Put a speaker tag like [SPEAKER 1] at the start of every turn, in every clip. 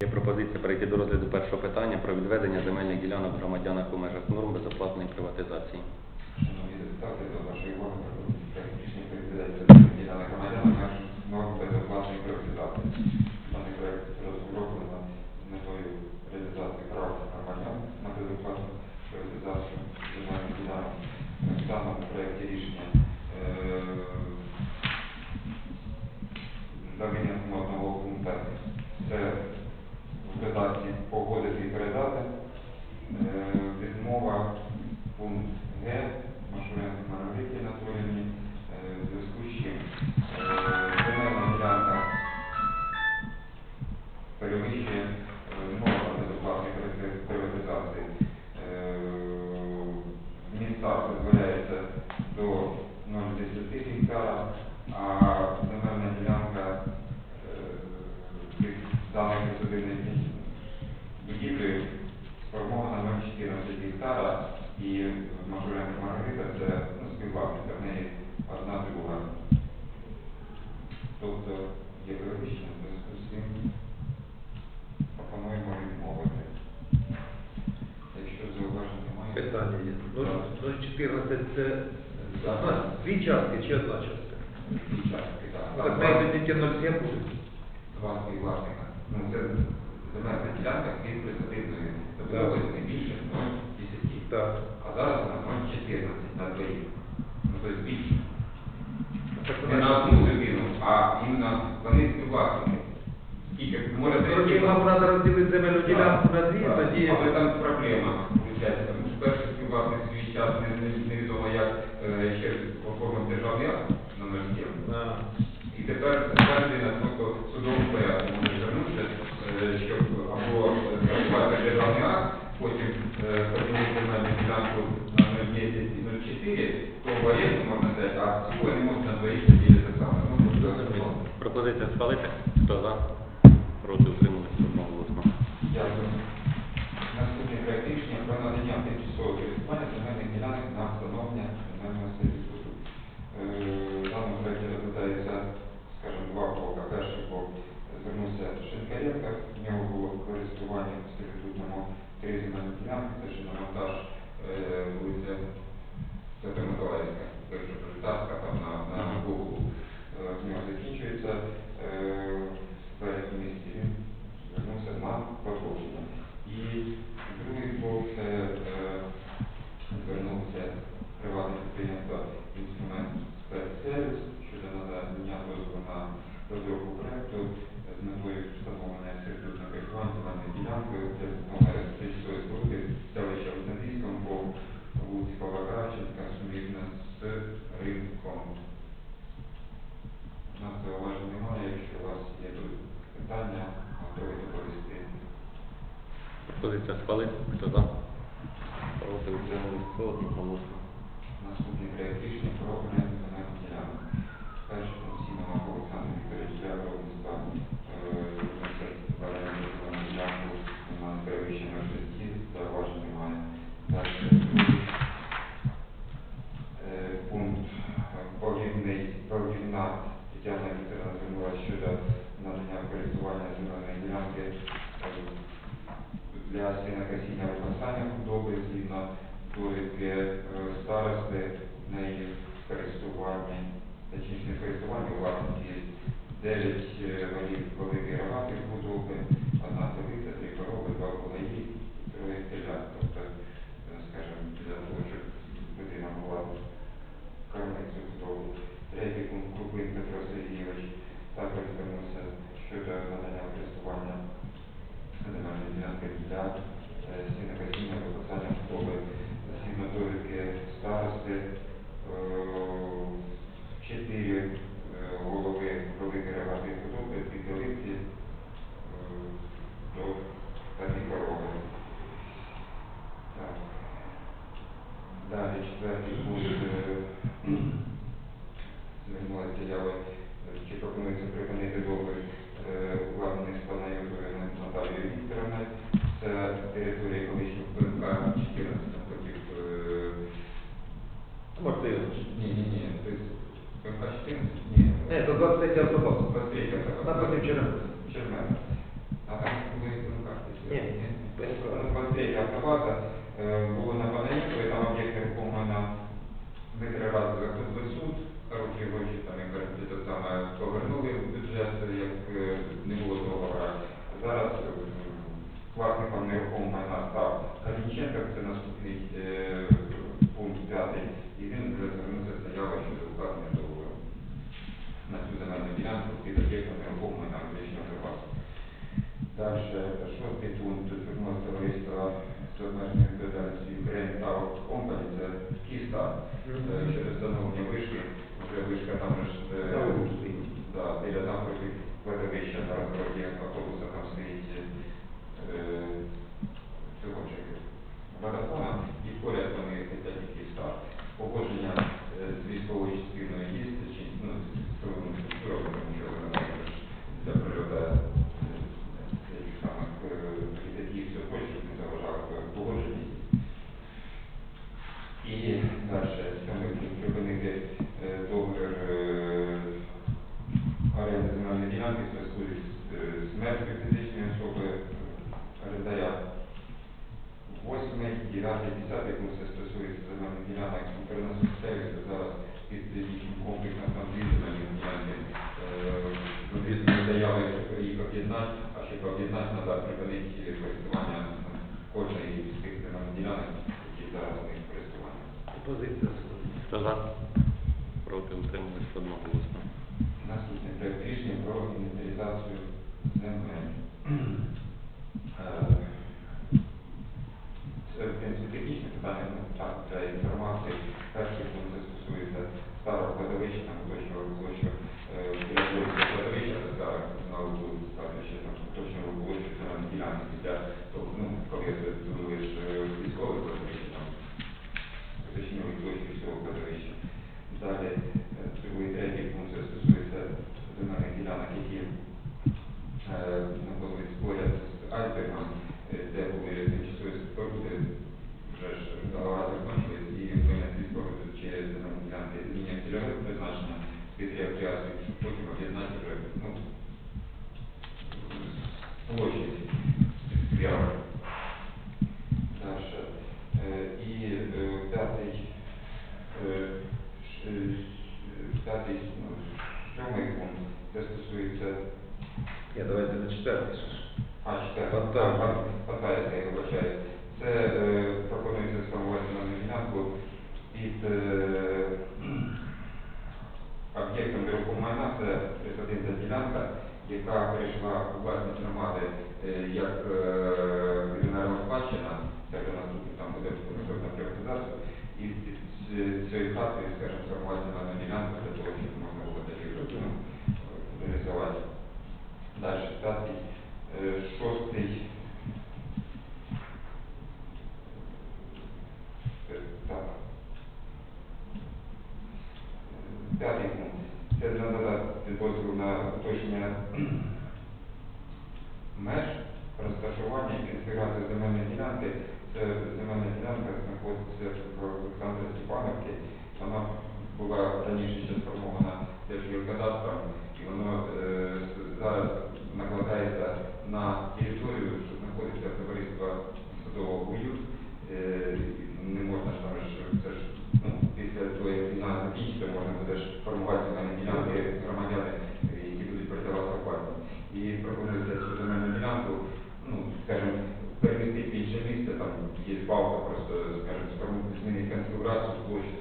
[SPEAKER 1] Є пропозиція перейти до розгляду першого питання про відведення земельних ділянок громадянах у межах норм безоплатної приватизації.
[SPEAKER 2] Шановні депутати, до вашої уваги пропозиція рішення про відведення видатні погодити і передати. Е, відмова пункт Г. припинення будівлі сформована на 14 гектара і Мажоренко Маргарита це ну, співвласниця, в неї одна друга. Тобто є вирішення, в зв'язку з цим пропонуємо відмовити. Якщо зауважень немає.
[SPEAKER 3] Питання є. Ну, 14 це дві частки чи одна частка?
[SPEAKER 2] Дві частки, так.
[SPEAKER 3] Так, 0,7?
[SPEAKER 2] Два співвласника ну, це земельна ділянка крім присадибної. Тобто Так. не більше 10.
[SPEAKER 3] Так.
[SPEAKER 2] А зараз у нас 14 на 2. Ну, тобто більше.
[SPEAKER 3] Так,
[SPEAKER 2] Не на одну людину, а іменно вони співвласники. Скільки? Може,
[SPEAKER 3] Тоді треба розділити земельну ділянку на дві, тоді...
[SPEAKER 2] Але там проблема.
[SPEAKER 1] Пропозиція схвалити. Хто за?
[SPEAKER 2] Далі четвертий пункт змінної заяви, які пропонується припинити договір е, укладений з панею Наталією Вікторовною. Це територія колишнього ПНК 14 хотів.
[SPEAKER 3] Квартира.
[SPEAKER 2] Ні, ні, ні. Тобто ПНК 14? Ні.
[SPEAKER 3] Ні, це 23 особа.
[SPEAKER 2] 23
[SPEAKER 3] особа. Напротив Чернева.
[SPEAKER 2] Чернева. А там були ПНК? Ні. ПНК. 23 автобаза. Е, було на Панелікові, там об'єкт Рухомана ми три рази викликали суд, коротше його там якраз то саме повернули в бюджет, як е, не було договора. Зараз е, власником нерухомого майна став Калінченко, це наступний пункт п'ятий, і він звернувся заявою щодо укладення договору на цю земельну ділянку під об'єктом нерухомого майна колишнього приватного. Дальше шостий пункт, товариства з обмеження Amen. дані, які зараз у них користування.
[SPEAKER 3] Позиція
[SPEAKER 1] Хто за? Проти утримались одноголосно.
[SPEAKER 2] Наступний проект рішення про інвентаризацію землі. Вот вулиці Олександра Степановки, вона була раніше ще сформована держгіркадастром, і воно е, зараз накладається на територію, що знаходиться товариство Судового уют. Е, брать с площадь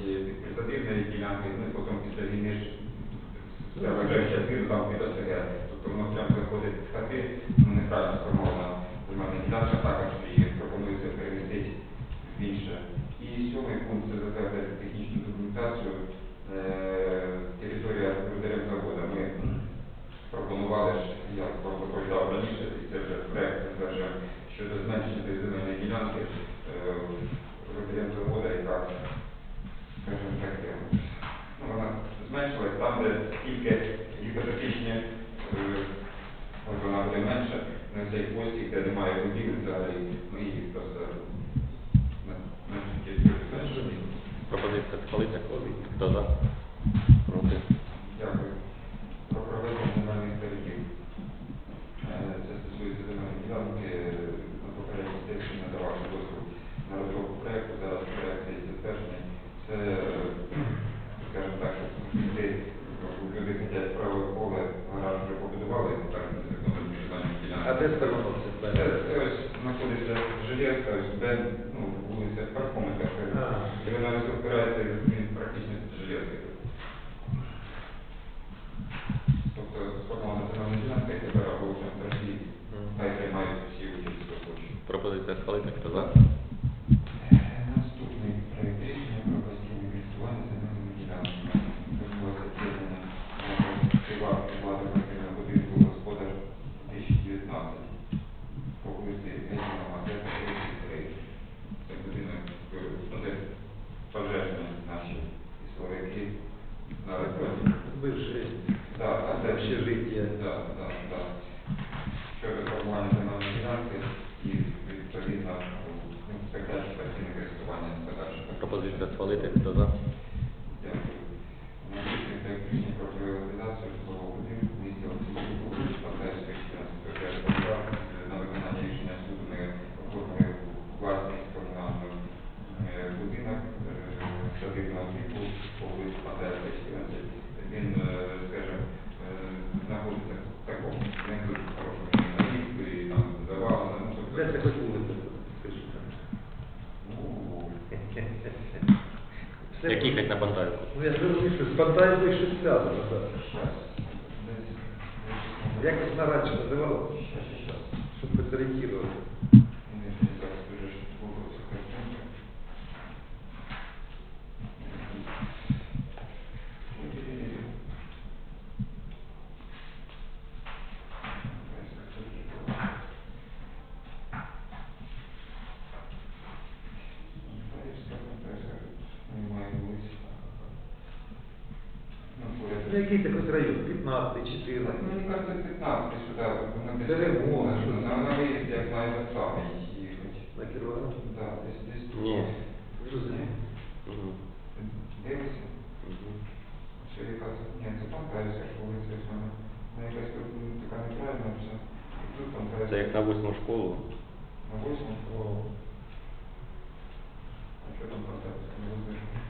[SPEAKER 2] адміністративної ділянки, ну і потім після війни ж частину там від ОСГ. Тобто воно прямо приходить ну, з хати, ну неправильно сформована земельна ділянка, також і пропонується перевести в інше. І сьомий пункт це затвердити технічну документацію. Е, територія Рудерем завода ми пропонували, як доповідав раніше, і це вже проект, щодо зменшення земельної ділянки е,
[SPEAKER 1] Рудерем завода Ну,
[SPEAKER 2] Вона зменшилась там, де тільки гіпотетичні, може вона буде менша, на цей
[SPEAKER 3] постік, де
[SPEAKER 2] немає будівель, взагалі ну, ми її просто менше тільки зменшили.
[SPEAKER 1] Пропозиція схвалити, хто за? Проти.
[SPEAKER 2] Дякую. Про проведення. тільки Спарта і 60.
[SPEAKER 3] Якось на раніше
[SPEAKER 2] називалося,
[SPEAKER 3] щоб
[SPEAKER 2] перекидувати.
[SPEAKER 3] Ну, який це район? 15, 14.
[SPEAKER 2] Мені кажется, 15 сюди. Вона десь
[SPEAKER 3] Перемога, що
[SPEAKER 2] там. Вона виїзд як на Івацаві їхати.
[SPEAKER 3] На Кіровоград?
[SPEAKER 2] Так, десь десь тут.
[SPEAKER 1] Ні.
[SPEAKER 3] Зрозумів.
[SPEAKER 2] Дивися.
[SPEAKER 1] Мгм.
[SPEAKER 2] Що я кажу, ні, це там кажеться, що вулиця ж вона. Вона якась тут ну, така неправильна вже. Тут там
[SPEAKER 1] кажеться.
[SPEAKER 2] Це
[SPEAKER 1] як на восьму школу.
[SPEAKER 2] На восьму. школу. А що там поставиться? Не розумію.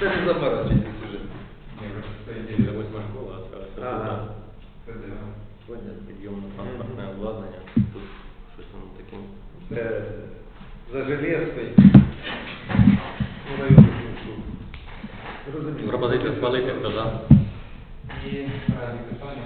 [SPEAKER 1] Что это за морочение?
[SPEAKER 3] э, за Железкою.
[SPEAKER 1] Пропозицію спалити, хто за?
[SPEAKER 2] І правильне питання.